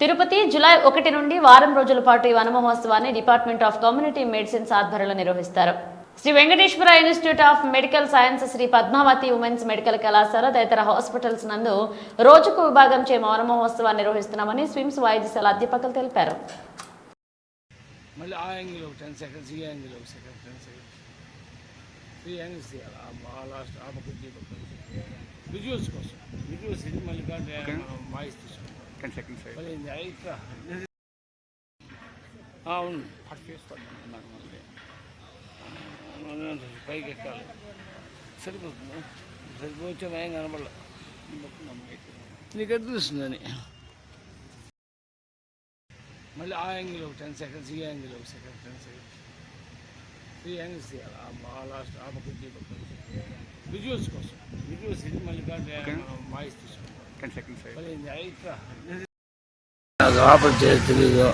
Tirupati July ఒకటి నుండి వారం రోజుల పాటు ఈ వన మహోత్సవాన్ని డిపార్ట్మెంట్ ఆఫ్ కమ్యూనిటీ మెడిసిన్స్ ఆధ్వర్యంలో నిర్వహిస్తారు. Sri Venkateswara Institute of Medical Science Sri Padmavathi Women's Medical కళాశాల తదితర హాస్పిటల్స్ నందు రోజుకు విభాగం చే మౌన మహోత్సవాన్ని నిర్వహిస్తున్నామని స్విమ్స్ వైద్యశాల అధ్యాపకులు తెలిపారు. విజువల్స్ కోసం. విజువల్స్ ఇది మళ్ళీ వాయిస్ తీసుకుంటాం టెన్ సెకండ్స్ అవును. పైకి ఎక్కాలి. సరిపోతుంది? సరిపోతే ఏం కనపడలే నీకు ఎట్లా తెలుస్తుందని మళ్ళీ ఆ యాంగిల్ ఒక టెన్ సెకండ్స్ ఈ యాంగిల్ ఒక second ten seconds three angles తీయాలి? ఆ లాస్ట్ ఆ పక్క విజువల్స్ కోసం. విజువల్స్ ఇది మళ్ళీ వాయిస్ తీసుకుంటాం. ఆపరేట్ చేసి తెలియదు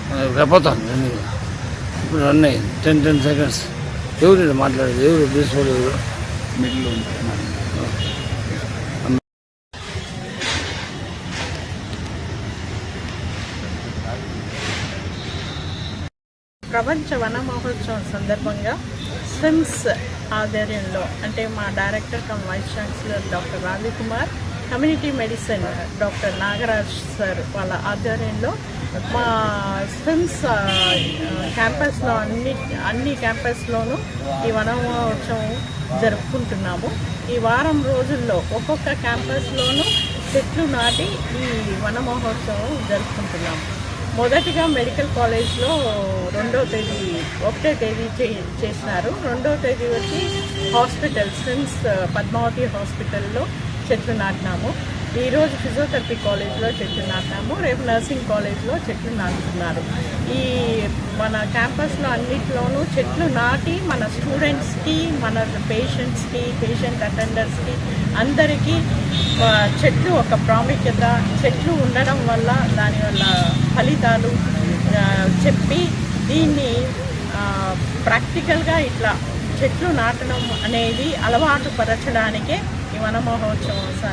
నేను ఇప్పుడు రన్ అయ్యింది. టెన్ టెన్ సెకండ్స్ ఎవరు మాట్లాడేది? ఎవరు ఎవరు మిడిల్లో ప్రపంచ వన మహోత్సవం సందర్భంగా స్విమ్స్ ఆధ్వర్యంలో అంటే మా director cum vice chancellor doctor Ravikumar community medicine doctor Nagaraj sir వాళ్ళ ఆధ్వర్యంలో మా స్విమ్స్ క్యాంపస్లో అన్ని అన్ని క్యాంపస్లోనూ ఈ వనమహోత్సవం జరుపుకుంటున్నాము. ఈ వారం రోజుల్లో ఒక్కొక్క క్యాంపస్లోనూ చెట్లు నాటి ఈ వనమహోత్సవం జరుపుకుంటున్నాము. మొదటిగా మెడికల్ కాలేజ్లో రెండో తేదీ ఒకటో తేదీ చే చేసినారు. రెండో తేదీ వచ్చి హాస్పిటల్ స్విమ్స్ పద్మావతి హాస్పిటల్లో చెట్లు నాటినాము ఈరోజు ఫిజియోథెరపీ కాలేజ్లో చెట్లు నాటినాము రేపు నర్సింగ్ కాలేజ్లో చెట్లు నాటుతున్నారు. ఈ మన క్యాంపస్లో అన్నిట్లోనూ చెట్లు నాటి మన స్టూడెంట్స్కి మన పేషెంట్స్కి పేషెంట్ అటెండర్స్కి అందరికీ చెట్లు ఒక ప్రాముఖ్యత చెట్లు ఉండడం వల్ల దానివల్ల ఫలితాలు చెప్పి దీన్ని ప్రాక్టికల్గా ఇట్లా చెట్లు నాటడం అనేది అలవాటు పరచడానికే ఈ వన మహోత్సవం స-